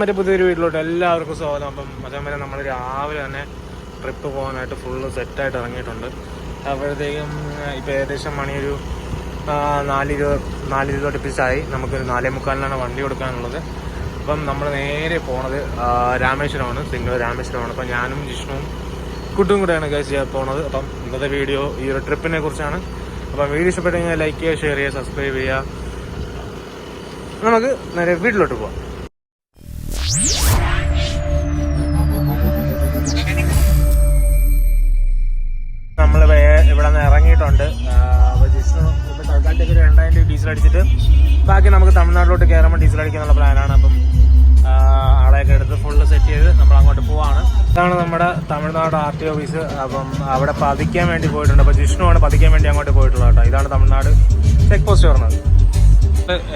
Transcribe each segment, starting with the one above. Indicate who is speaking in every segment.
Speaker 1: മറ്റേ പുതിയൊരു വീട്ടിലോട്ട് എല്ലാവർക്കും സ്വാഗതം. അപ്പം മച്ചാൻ നമ്മൾ രാവിലെ തന്നെ ട്രിപ്പ് പോകാനായിട്ട് ഫുള്ള് സെറ്റായിട്ട് ഇറങ്ങിയിട്ടുണ്ട്. അപ്പോഴത്തേക്കും ഇപ്പോൾ ഏകദേശം മണിയൊരു നാലിരുപത് നാലിരുപത് അടുപ്പിച്ചായി നമുക്കൊരു നാലേ മുക്കാലിനാണ് വണ്ടി കൊടുക്കാനുള്ളത്. അപ്പം നമ്മൾ നേരെ പോണത് രാമേശ്വരമാണ് സിംഗിൾ രാമേശ്വരമാണ്. അപ്പം ഞാനും ജിഷ്ണുവും കുട്ടും കൂടെയാണ് ഗൈസ് പോണത്. അപ്പം ഇന്നത്തെ വീഡിയോ ഈ ഒരു ട്രിപ്പിനെ കുറിച്ചാണ്. അപ്പം വീഡിയോ ഇഷ്ടപ്പെട്ടെങ്കിൽ ലൈക്ക് ചെയ്യുക ഷെയർ ചെയ്യുക സബ്സ്ക്രൈബ് ചെയ്യുക. നമുക്ക് നേരെ വീട്ടിലോട്ട് പോവാം. ഡീസൽ അടിച്ചിട്ട് ബാക്കി നമുക്ക് തമിഴ്നാട്ടിലോട്ട് കയറുമ്പോൾ ഡീസൽ അടിക്കാനുള്ള പ്ലാനാണ്. അപ്പം ആളെയൊക്കെ എടുത്ത് ഫുള്ള് സെറ്റ് ചെയ്ത് നമ്മൾ അങ്ങോട്ട് പോവാണ്. ഇതാണ് നമ്മുടെ തമിഴ്നാട് ആർ ടി ഓഫീസ് അപ്പം അവിടെ പതിക്കാൻ വേണ്ടി പോയിട്ടുണ്ട്. അപ്പോൾ ജിഷ്ണുവാണ് പതിക്കാൻ വേണ്ടി അങ്ങോട്ട് പോയിട്ടുള്ളത് കേട്ടോ. ഇതാണ് തമിഴ്നാട് ചെക്ക് പോസ്റ്റ് പറഞ്ഞത്.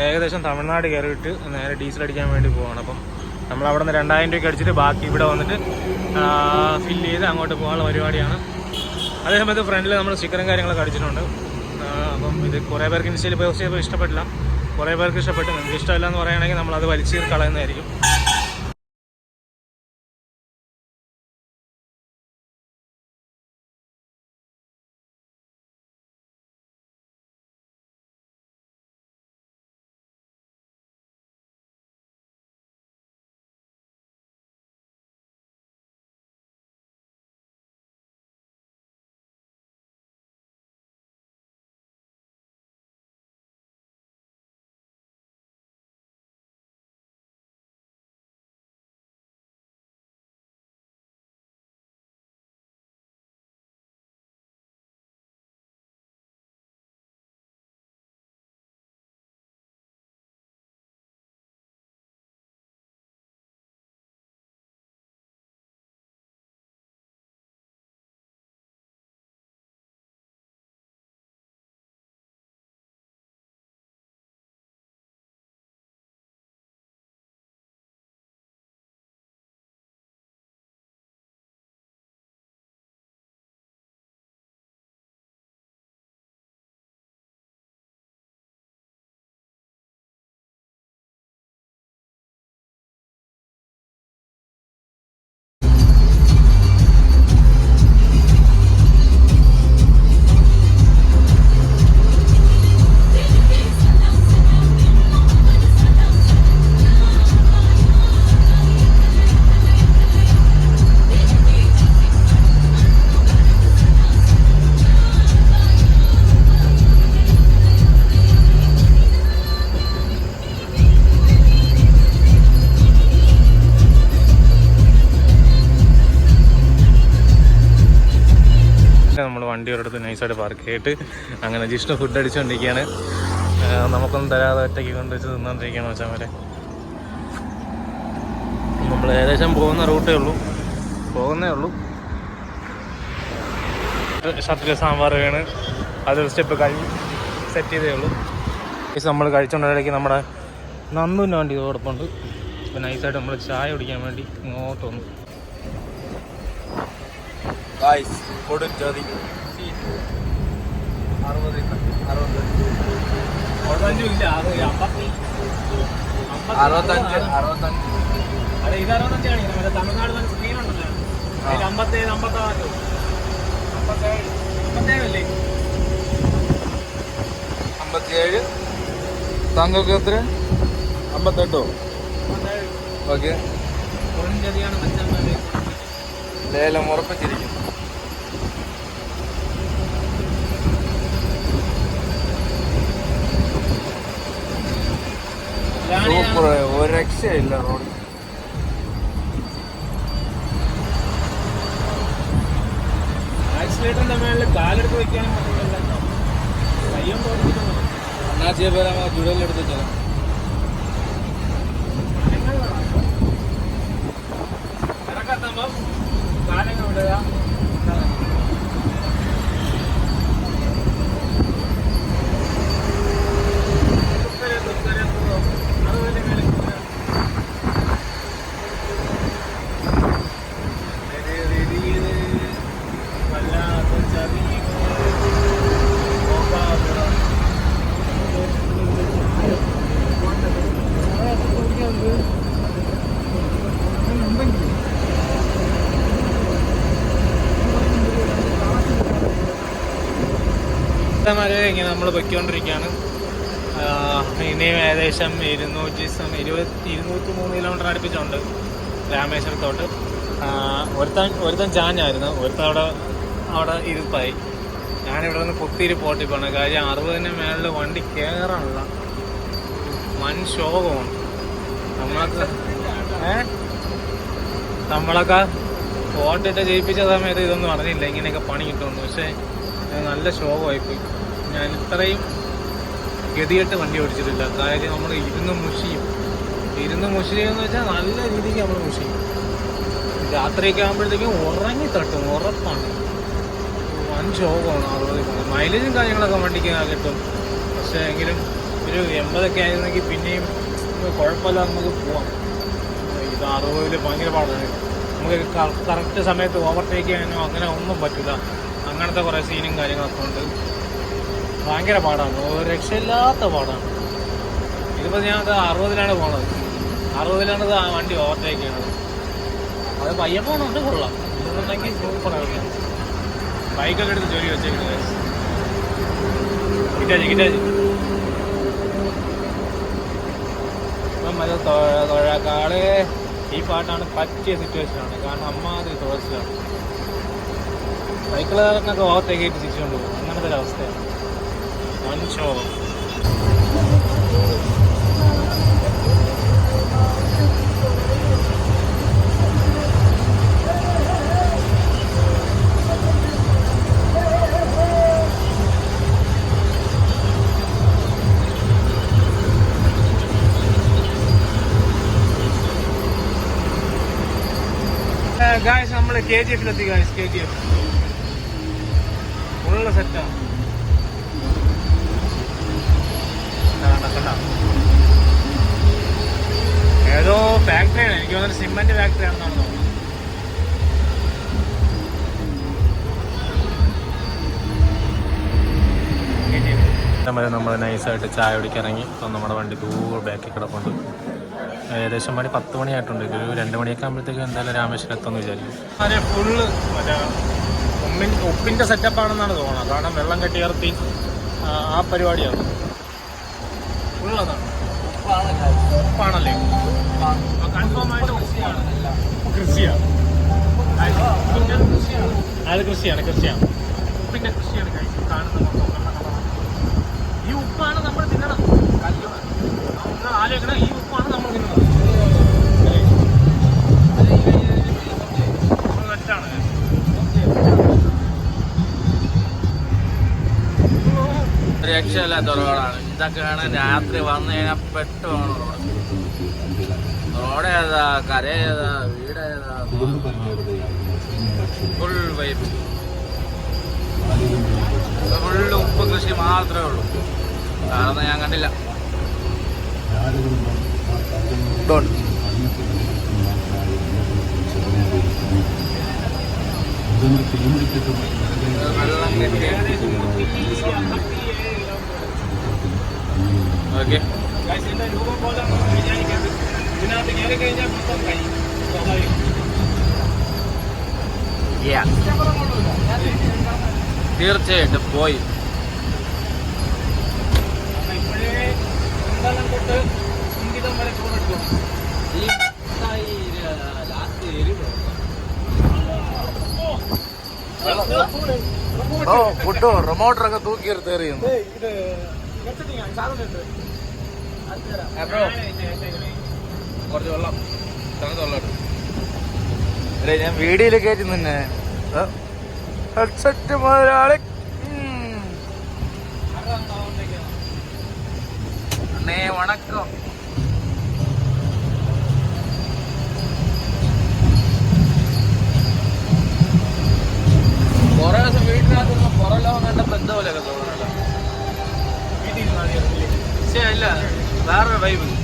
Speaker 1: ഏകദേശം തമിഴ്നാട് കയറിയിട്ട് നേരെ ഡീസൽ അടിക്കാൻ വേണ്ടി പോവാണ്. അപ്പം നമ്മൾ അവിടെ നിന്ന് രണ്ടായിരം രൂപയ്ക്ക് അടിച്ചിട്ട് ബാക്കി ഇവിടെ വന്നിട്ട് ഫില്ല് ചെയ്ത് അങ്ങോട്ട് പോകാനുള്ള പരിപാടിയാണ്. അതേസമയത്ത് ഫ്രണ്ടിൽ നമ്മൾ സ്റ്റിക്കറും കാര്യങ്ങളൊക്കെ അടിച്ചിട്ടുണ്ട്. ഇത് കുറേ പേർക്ക് ഇൻസ്റ്റയിൽ പോസ്റ്റ് ചെയ്തപ്പോൾ ഇഷ്ടപ്പെട്ടില്ല. കുറേ പേർക്ക് ഇഷ്ടപ്പെട്ടു. നിങ്ങൾക്ക് ഇഷ്ടമല്ല എന്ന് പറയുകയാണെങ്കിൽ നമ്മൾ അത് വലിച്ചു കളയുന്നതായിരിക്കും. നൈസായിട്ട് പാർക്ക് ചെയ്തിട്ട് അങ്ങനെ ജിഷ്ണു ഫുഡ് അടിച്ചുകൊണ്ടിരിക്കുകയാണ് നമുക്കൊന്നും തരാതെ ഒറ്റയ്ക്ക് കൊണ്ടുവച്ച് തിന്നുകൊണ്ടിരിക്കുകയാണ് വെച്ചാൽ വരെ നമ്മൾ ഏകദേശം പോകുന്ന റൂട്ടേ ഉള്ളൂ. പോകുന്നേ ഉള്ളൂ. ഷർട്ടിൽ സാമ്പാർ വീണ്. അതൊരു സ്റ്റെപ്പ് കഴിഞ്ഞ് സെറ്റ് ചെയ്തേ ഉള്ളൂ. നമ്മൾ കഴിച്ചുകൊണ്ടിടയ്ക്ക് നമ്മുടെ നന്ദുവിന് വേണ്ടി ഇതോടൊപ്പമുണ്ട് ഇപ്പം നൈസായിട്ട് നമ്മൾ ചായ കുടിക്കാൻ വേണ്ടി ഇങ്ങോട്ട് വന്നു.
Speaker 2: കൊടും ജാതി അറുപത് അറുപത് അറുപത്തഞ്ച് അറുപത്തഞ്ച്
Speaker 1: അതെ ഇത് അറുപത്തഞ്ചാണ് നമ്മുടെ തമിഴ്നാട് തന്നെ സ്ക്രീൻ ഉണ്ടല്ലോ. അതിൽ അമ്പത്തേഴ് അമ്പത്താറ്. അമ്പത്തേഴ്. അമ്പത്തേഴല്ലേ
Speaker 2: അമ്പത്തിയേഴ്. താങ്കൾക്ക് എത്ര? അമ്പത്തെട്ടോ? ഓക്കെ. ലേലം ഉറപ്പിച്ചിരിക്കുന്നു. സൂപ്പർ. ഒരു രക്ഷയില്ല റോഡ്.
Speaker 1: ആക്സിലേറ്ററിന്റെ മേളിൽ കാലെടുത്ത് വെക്കാനും പറ്റില്ല കയ്യും
Speaker 2: അണ്ണാച്ചിയെ പേര് ചുടലെടുത്ത് വെച്ചാൽ
Speaker 1: ഇറക്കത്തുമ്പം കാലങ്ങൾ വിടുക. ഇതേമാതിരി ഇങ്ങനെ നമ്മൾ പൊയ്ക്കൊണ്ടിരിക്കുകയാണ്. ഇനിയും ഏകദേശം ഇരുന്നൂറ്റി ഇരുപത്തി ഇരുന്നൂറ്റി മൂന്ന് കിലോമീറ്റർ അടുപ്പിച്ചുണ്ട് രാമേശ്വരത്തോട്ട്. ഒരുത്തൻ ഒരുത്തൻ ചാഞ്ഞായിരുന്നു. ഒരുത്തൻ അവിടെ അവിടെ ഇരുപ്പായി. ഞാനിവിടെ നിന്ന് പോട്ടി പോണ കാര്യം അറുപതിന് മേളിൽ വണ്ടി കയറാനുള്ള വൻ ശോകമാണ്. നമ്മളൊക്കെ ഏ? നമ്മളൊക്കെ വോട്ടിട്ട് ജയിപ്പിച്ച സമയത്ത് ഇതൊന്നും അറിഞ്ഞില്ല. ഇങ്ങനെയൊക്കെ പണി കിട്ടുന്നു പക്ഷേ നല്ല ശോകമായിപ്പോയി. ഞാൻ ഇത്രയും ഗതികെട്ട് വണ്ടി ഓടിച്ചിട്ടില്ല. കാര്യം നമ്മൾ ഇരുന്ന് മുഷിയും. ഇരുന്ന് മുഷിയെന്ന് വെച്ചാൽ നല്ല രീതിക്ക് നമ്മൾ മുഷിയും. രാത്രിയൊക്കെ ആകുമ്പോഴത്തേക്കും ഉറങ്ങി തട്ടും. ഉറപ്പാണ്. വൻ ശോകമാണ് അറുപതിൽ പോകുന്നത് മൈലേജും കാര്യങ്ങളൊക്കെ വണ്ടിക്ക് കിട്ടും. പക്ഷേ എങ്കിലും ഒരു എൺപതൊക്കെ ആയിരുന്നെങ്കിൽ പിന്നെയും കുഴപ്പമില്ല നമുക്ക് പോവാം. ഇത് അറുപതിൽ ഭയങ്കര പാടാണ്. നമുക്ക് കറക്റ്റ് സമയത്ത് ഓവർടേക്ക് ചെയ്യാനോ അങ്ങനെ ഒന്നും പറ്റില്ല അങ്ങനത്തെ കുറേ സീനും കാര്യങ്ങളൊക്കെ ഉണ്ട്. ഭയങ്കര പാടാണ്. രക്ഷയില്ലാത്ത പാടാണ്. ഇതിപ്പോൾ അത് അറുപതിലാണ് പോണത്. അറുപതിലാണ് വണ്ടി ഓവർടേക്ക് ചെയ്യണത് അത് പയ്യ പോണുണ്ട് കൊള്ളാം. ഇല്ലെന്നുണ്ടെങ്കിൽ സൂപ്പറാണ് ബൈക്കൊക്കെ എടുത്ത് ജോലി വെച്ചേക്കുന്നത് കിട്ടാജി കിട്ടാജി ഇപ്പം അത് തൊഴക്കാട് ഈ പാട്ടാണ് പറ്റിയ സിറ്റുവേഷനാണ് കാരണം അമ്മാതിരി തുളച്ചിലാണ് സൈക്കിളുകാരനൊക്കെ ഓവർടേക്ക് ആയിട്ട് തിരിച്ചുകൊണ്ട് പോകും. അങ്ങനത്തെ ഒരു അവസ്ഥയാണ്. ശോകം ഗായ്സ് നമ്മൾ കെ ജി എഫിലെത്തി ഗായ്സ് കെ ജി എഫ് ഉള്ള സെറ്റാണ് ഏതോ ഫാക്ടറിയാണ് എനിക്ക് തോന്നുന്നത് സിമെന്റ് ഫാക്ടറി ആണെന്നാണ് തോന്നുന്നത് നമ്മൾ നൈസായിട്ട് ചായ കുടിക്കിറങ്ങി അപ്പം നമ്മുടെ വണ്ടി ദൂരെ ബാക്കിൽ കിടപ്പുണ്ട്. ഏകദേശം മണി പത്ത് മണിയായിട്ടുണ്ട്. ഒരു രണ്ട് മണിയൊക്കെ ആകുമ്പോഴത്തേക്ക് എന്തായാലും രാമേശ്വരം എത്തുമെന്ന് വിചാരിക്കും അതെ ഫുള്ള് മറ്റേ ഉമ്മിൻ ഉപ്പിന്റെ സെറ്റപ്പാണെന്നാണ് തോന്നുന്നത്. കാരണം വെള്ളം കെട്ടിയർത്തി ആ, ആ പരിപാടിയാണ്. ഫുള്ളതാണ് ഉപ്പാണല്ലേ? കൺഫേം ആയിട്ട് കൃഷിയാണ്. അത് കൃഷിയാണ്. കൃഷിയാണ് ഉപ്പിന്റെ കൃഷിയാണ് കഴിച്ച് കാണുന്ന ഈ ഉപ്പാണ് നമ്മൾ തിന്നണം നമ്മൾ ആലോചിക്കണം ഈ ഉപ്പാണ് നമ്മൾ
Speaker 2: രക്ഷയില്ലാത്ത റോഡാണ് ഇതൊക്കെയാണ് രാത്രി വന്നു കഴിഞ്ഞാൽ പെട്ടു റോഡ് റോഡ് ഏതാ കര ഏതാ വീട് ഏതാ? ഫുൾ വൈബ് ഫുള്ള് ഉപ്പ് കൃഷി മാത്രമേ ഉള്ളൂ. കാരണം ഞാൻ കണ്ടില്ല. വെള്ളം കെട്ടി ഓക്കെ.
Speaker 1: രൂപം പോലെ വിചാരിക്കരുത്. ഇതിനകത്ത് കയറി കഴിഞ്ഞാൽ മൊത്തം കഴിയും സ്വാഭാവികം.
Speaker 2: തീർച്ചയായിട്ടും പോയി.
Speaker 1: ഇപ്പോഴേ എന്തായാലും തൊട്ട് ഇംഗിതം വരെ എടുക്കും.
Speaker 2: ഈ ലാസ്റ്റ് എരിവ്. ഓ ഫുഡോ? റിമോട്ടറൊക്കെ തൂക്കി എടുത്ത് എറിയുന്നു കുറച്ച് വെള്ളം. വെള്ളം അല്ലേ ഞാൻ വീഡിയോയിൽ കയറ്റി നിന്നെ. ഹെഡ്സെറ്റ് മുതലാളി. അണ്ണേ വണക്കം. കൊറേ ദിവസം വീട്ടിനകത്തൊന്നും പുറലോകം കണ്ടപ്പോ എന്തോ പോലെയൊക്കെ ഇല്ല. വേറൊരു വൈബ്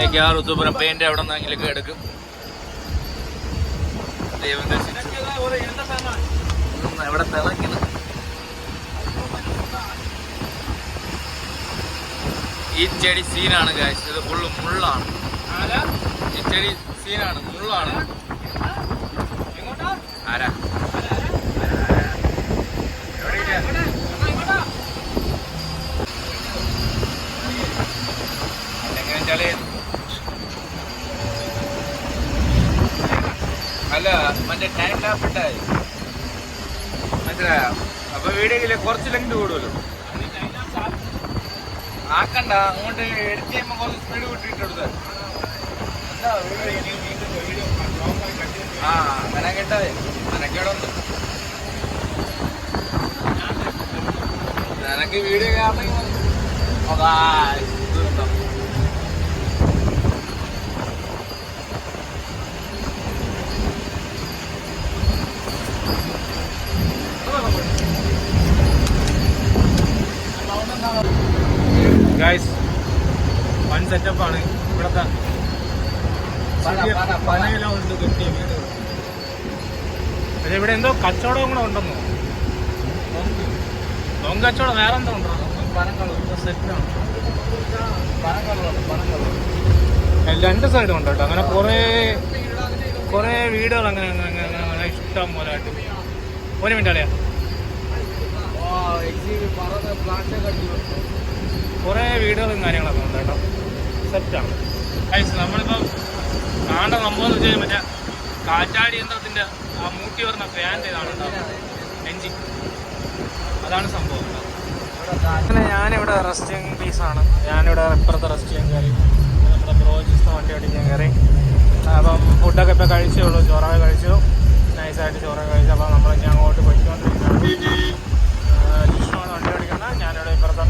Speaker 2: മിക്കവാറും ഉത്തുപുരം പെയിന്റ് എവിടെ നിന്നെങ്കിലൊക്കെ എടുക്കും. ദൈവം എവിടെ തിളയ്ക്കുന്നു ഈ ചെടി സീനാണ് കാശ് ഇത് ഫുള്ള് മുള്ളാണ്. ഈ ചെടി സീനാണ് മുള്ളാണ്. ആരാ? മറ്റേ ടൈം ലാപ്പിട്ടായി മനസ്സിലായോ? അപ്പൊ വീഡിയോയിൽ കുറച്ച് ലെങ്ത് കൂടുമല്ലോ. ആക്കണ്ട അങ്ങോട്ട് എടുത്ത് ചെയ്യുമ്പോ കുറച്ച് സ്പീഡ് കൂട്ടിയിട്ട് കൊടുത്താൽ ആ അങ്ങനെ കേട്ടത്. നിനക്കേടൊന്ന് നിനക്ക് വീഡിയോ കാണണമെങ്കിൽ അതാ
Speaker 1: ഗൈസ് വൺ സെറ്റപ്പ് ആണ്. ഇവിടത്തെ. പനയെല്ലാം ഉണ്ട് കെട്ടിയ വീട്. പക്ഷേ ഇവിടെ എന്തോ കച്ചവടം കൂടെ ഉണ്ടെന്നോ? നോൻ കച്ചവടം വേറെ എന്തോ ഉണ്ടോ? സെറ്റാണ് രണ്ട് സൈഡും ഉണ്ട് കേട്ടോ. അങ്ങനെ കുറേ കുറേ വീടുകൾ അങ്ങനെ അങ്ങനെ അങ്ങനെ അങ്ങനെ ഇഷ്ടം പോലെ ആയിട്ട് ഒരു മിനിറ്റ് അറിയാം കുറേ വീടുകളും കാര്യങ്ങളൊക്കെ ഉണ്ട് കേട്ടോ. സെറ്റാണ് നമ്മളിപ്പം കാണേണ്ട സംഭവം എന്ന് വെച്ച് കഴിഞ്ഞാൽ മറ്റേ കാറ്റാടി യന്ത്രത്തിന്റെ ആ മൂട്ടി വരുന്ന ഫാന്റെ ഇതാണ് ഉണ്ടാവുന്നത് എൻജിൻ അതാണ് സംഭവം. അങ്ങനെ ഞാനിവിടെ റെസ്റ്റിംഗ് പീസാണ് ഞാനിവിടെ ഇപ്പുറത്തെ ചെയ്യാൻ കയറി. നമ്മുടെ ബ്രോജിസ്ത വണ്ടി ഓടിക്കാൻ കയറി. അപ്പം ഫുഡൊക്കെ ഇപ്പോൾ കഴിച്ചേ ഉള്ളൂ. ചോറൊക്കെ കഴിച്ചു. നൈസായിട്ട് ചോറൊക്കെ കഴിച്ചു. അപ്പോൾ നമ്മൾ ഇനി അങ്ങോട്ട് പോയിക്കൊണ്ടിരിക്കുകയാണ്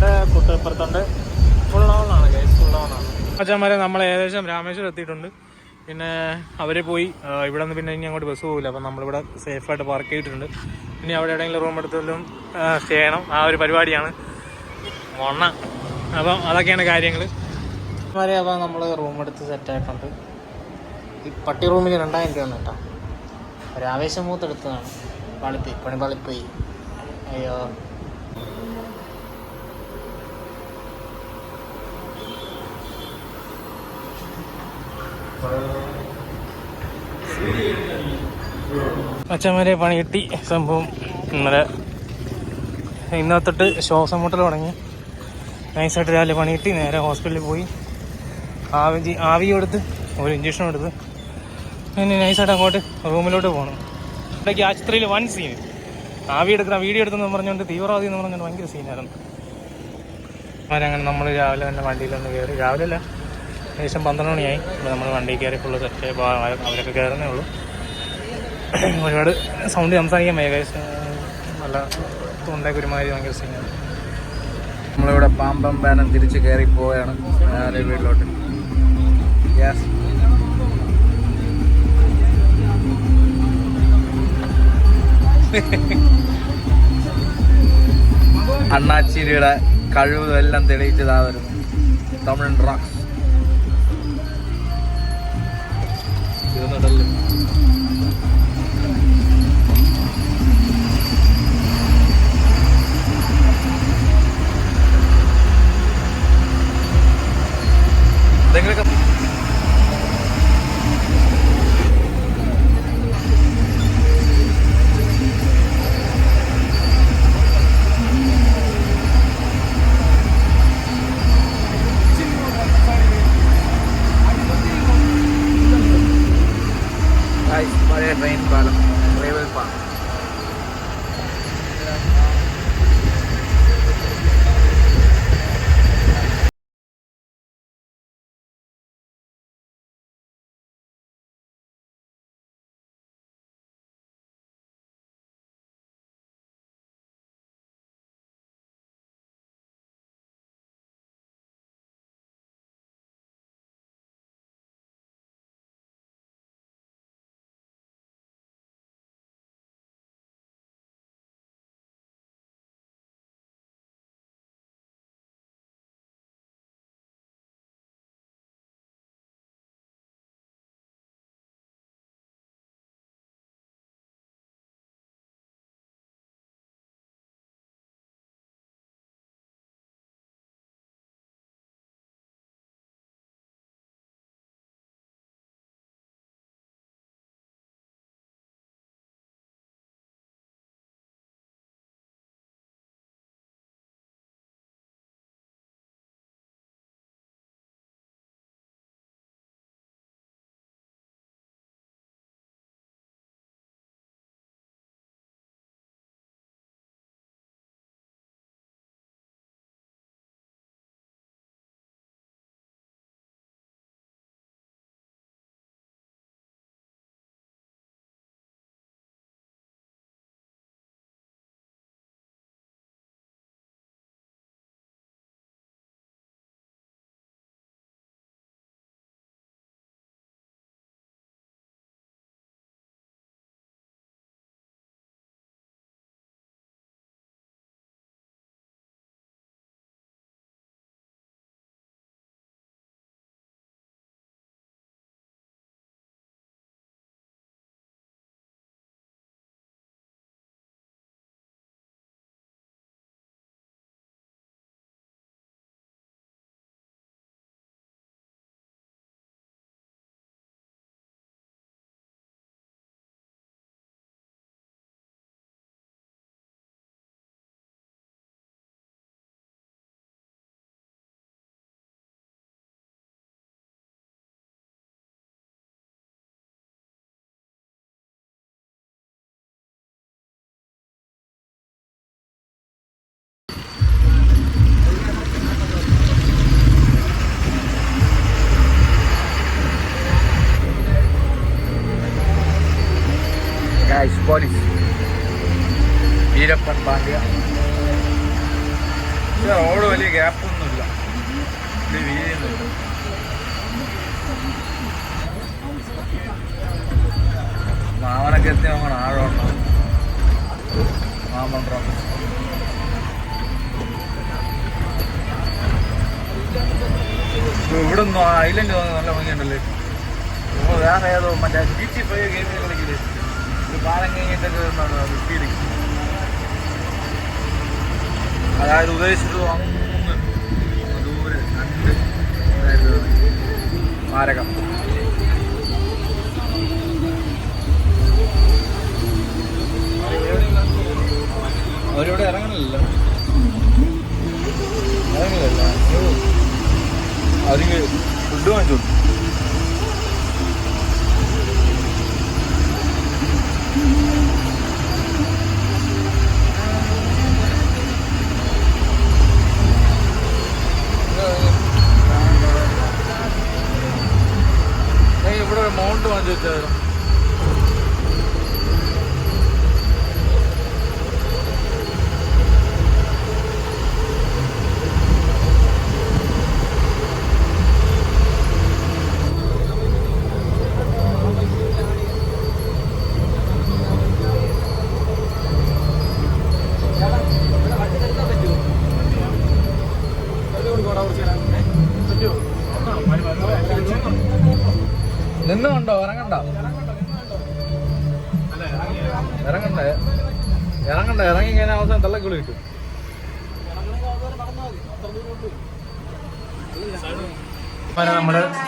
Speaker 1: ഇപ്പുറത്തുണ്ട് കുട്ടി ഇപ്പുറത്തുണ്ട് ഫുൾ ഓണാണ് ഗൈസ് ഫുൾ ഓണാണ് അച്ഛന്മാരെ നമ്മൾ ഏകദേശം രാമേശ്വരം എത്തിയിട്ടുണ്ട്. പിന്നെ അവർ പോയി. ഇവിടെ നിന്ന് പിന്നെ ഇനി അങ്ങോട്ട് ബസ് പോകില്ല അപ്പം നമ്മളിവിടെ സേഫായിട്ട് പാർക്ക് ചെയ്തിട്ടുണ്ട്. ഇനി അവിടെ എവിടെയെങ്കിലും റൂം എടുത്തെല്ലാം സ്റ്റേ ചെയ്യണം. ആ ഒരു പരിപാടിയാണ്. മൊണ്ണ അപ്പം അതൊക്കെയാണ് കാര്യങ്ങൾ വരെ അപ്പം നമ്മൾ റൂം എടുത്ത് സെറ്റായിട്ടുണ്ട് ഈ പട്ടി റൂമിന് രണ്ടായിരം രൂപയാണ് കേട്ടോ. ഒരു ആവേശം മൂത്തെടുത്തതാണ്. പളിപ്പോയി പണിപ്പളിപ്പോയി അയ്യോ. അച്ഛന്മാരെ പണി കിട്ടി സംഭവം ഇന്നലെ. ഇന്നത്തൊട്ട് ശ്വാസം മുട്ടൽ തുടങ്ങി. നൈസായിട്ട് രാവിലെ പണി കിട്ടി നേരെ ഹോസ്പിറ്റലിൽ പോയി. ആവി ആവി കൊടുത്ത് ഒരു ഇഞ്ചക്ഷൻ എടുത്ത്. പിന്നെ നൈസായിട്ട് അങ്ങോട്ട് റൂമിലോട്ട് പോകണം. ഇവിടേക്ക് ആശുപത്രിയിൽ വൺ സീൻ. ആവി എടുക്കുന്ന വീഡിയോ എടുത്തെന്ന് പറഞ്ഞുകൊണ്ട് തീവ്രവാദി എന്ന് പറഞ്ഞുകൊണ്ട് ഭയങ്കര സീനായിരുന്നു. അങ്ങനെ നമ്മൾ രാവിലെ തന്നെ വണ്ടിയിലൊന്ന് കയറി രാവിലെ അല്ല ഏകദേശം പന്ത്രണ്ട് മണിയായി. നമ്മൾ വണ്ടി കയറി ഫുള്ള് സെറ്റ് അവരൊക്കെ കയറുന്നേ ഉള്ളൂ. ഒരുപാട് സൗണ്ട് സംസാരിക്കാൻ guys. നല്ല തൊണ്ടേ കുരുമാതിരി ഭയങ്കര സീനാണ്
Speaker 2: നമ്മളിവിടെ പാമ്പം ബാനം തിരിച്ച് കയറി പോവുകയാണ്. ആരെ വീട്ടിലോട്ട്. ഗ്യാസ് അണ്ണാച്ചിരിയുടെ കഴിവ് എല്ലാം തെളിയിച്ചതാ വരുന്നു ഡ്രാക്സ് هذا اللي വീരപ്പൻ പാണ്ഡ്യ റോഡ് വലിയ ഗ്യാപ്പൊന്നുമില്ല. വലിയ വീതിയൊന്നുമില്ല മാമനൊക്കെ എത്തി നോക്കണം ആഴമുണ്ടോ മാമൻ റോഡ് ഇവിടെ ഒന്നും ഐലൻഡ് നല്ല ഭംഗിയുണ്ടല്ലേ? വേറെ ഏതോ മറ്റേ ജി ടി ഫൈവ് ഗെയിമിൽ കളിക്കില്ലേ? പാലം കഴിഞ്ഞിട്ടൊക്കെ ഫീൽ അതായത് ഉദ്ദേശിച്ചത് അങ്ങ് ദൂരെ രണ്ട് മാരകം.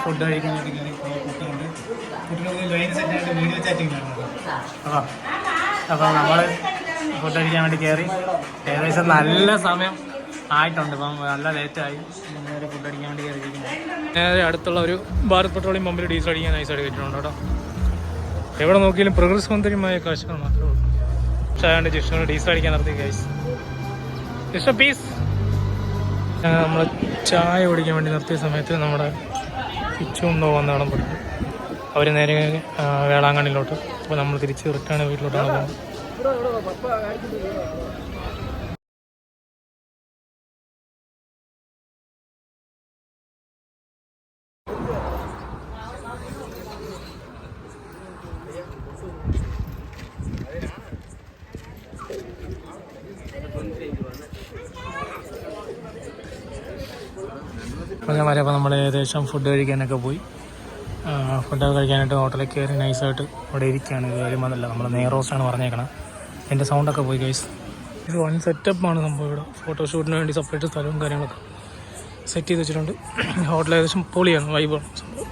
Speaker 2: ഫുഡ്
Speaker 1: കഴിക്കാൻ വേണ്ടി കയറി കുട്ടിനൊന്ന് ലൈൻ സെറ്റ് ആയിട്ട് വീഡിയോ ചാറ്റിംഗ് അപ്പോൾ അപ്പോൾ നമ്മൾ ഫുഡ് കഴിക്കാൻ വേണ്ടി കയറി ഏകദേശം നല്ല സമയം ആയിട്ടുണ്ട്. ഇപ്പം നല്ല ലേറ്റായി നേരെ ഫുഡ് അടിക്കാൻ വേണ്ടി കയറിയിരിക്കുന്നത് നേരെ അടുത്തുള്ള ഒരു ഭാരത് പെട്രോളിയം പമ്പിൽ ഡീസൽ അടിക്കാൻ നൈസായിട്ട് കയറ്റിട്ടുണ്ട് കേട്ടോ. എവിടെ നോക്കിയാലും പ്രകൃതി സൗന്ദര്യമായ കാഴ്ചകൾ മാത്രമേ ഉള്ളൂ. പക്ഷേ അതുകൊണ്ട് ജിഷ്ണു ഡീസൽ അടിക്കാൻ നിർത്തി ഗൈസ് ജിഷ്ണു പീസ് നമ്മൾ ചായ കുടിക്കാൻ വേണ്ടി നിർത്തിയ സമയത്ത് നമ്മുടെ കിച്ചു എന്തോ വന്നാണ് പറഞ്ഞു അവർ നേരെ വേളാങ്കണ്ണിലോട്ട്. അപ്പോൾ നമ്മൾ തിരിച്ച് റിട്ടേൺ വീട്ടിലോട്ടാണ് പോകുന്നത്. അതേമാതിരി അപ്പോൾ നമ്മൾ ഏകദേശം ഫുഡ് കഴിക്കാനൊക്കെ പോയി. ഫുഡൊക്കെ കഴിക്കാനായിട്ട് ഹോട്ടലിൽ കയറി നൈസായിട്ട് അവിടെ ഇരിക്കുകയാണ് കാര്യം വന്നില്ല നമ്മൾ നെയ്റോസ്റ്റാണ് പറഞ്ഞേക്കണം. എന്റെ സൗണ്ടൊക്കെ പോയി ഗൈസ് ഇത് വൺ സെറ്റപ്പാണ് സംഭവം ഇവിടെ. ഫോട്ടോഷൂട്ടിന് വേണ്ടി സെപ്പറേറ്റ് സ്ഥലവും കാര്യങ്ങളൊക്കെ സെറ്റ് ചെയ്ത് വെച്ചിട്ടുണ്ട്. ഹോട്ടൽ ഏകദേശം പൊളിയാണ് വൈബാണ് സംഭവം.